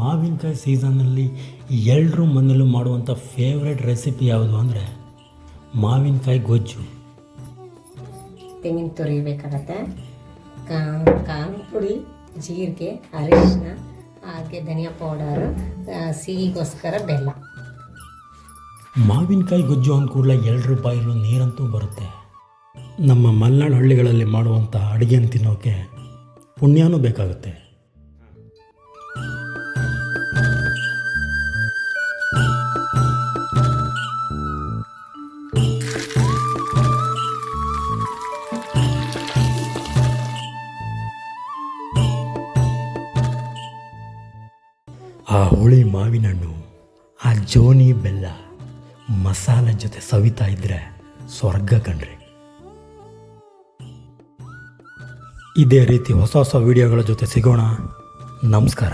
ಮಾವಿನಕಾಯಿ ಸೀಸನ್ನಲ್ಲಿ ಎಲ್ಲರೂ ಮನೆಯಲ್ಲೂ ಮಾಡುವಂಥ ಫೇವ್ರೆಟ್ ರೆಸಿಪಿ ಯಾವುದು ಅಂದರೆ ಮಾವಿನಕಾಯಿ ಗೊಜ್ಜು. ತೆಂಗಿನ ತುರಿಬೇಕಾಗತ್ತೆ ಖಾರ ಪುಡಿ ಜೀರಿಗೆ ಅರಿಶಿನ ಹಾಗೆ ಧನಿಯಾ ಪೌಡರು ಸಿಹಿಗೋಸ್ಕರ ಬೆಲ್ಲ. ಮಾವಿನಕಾಯಿ ಗೊಜ್ಜು ಅಂದ ಕೂಡಲೇ ಎರಡು ಬಾಯಲ್ಲೂ ನೀರಂತೂ ಬರುತ್ತೆ. ನಮ್ಮ ಮಲೆನಾಡು ಹಳ್ಳಿಗಳಲ್ಲಿ ಮಾಡುವಂಥ ಅಡುಗೆಯನ್ನು ತಿನ್ನೋಕೆ ಪುಣ್ಯನೂ ಬೇಕಾಗುತ್ತೆ. ಆ ಹುಳಿ ಮಾವಿನ ಹಣ್ಣು ಆ ಜೋನಿ ಬೆಲ್ಲ, ಮಸಾಲೆ ಜೊತೆ ಸವಿತಾ ಇದ್ರೆ ಸ್ವರ್ಗ ಕಣ್ರಿ. ಇದೇ ರೀತಿ ಹೊಸ ಹೊಸ ವಿಡಿಯೋಗಳ ಜೊತೆ ಸಿಗೋಣ. ನಮಸ್ಕಾರ.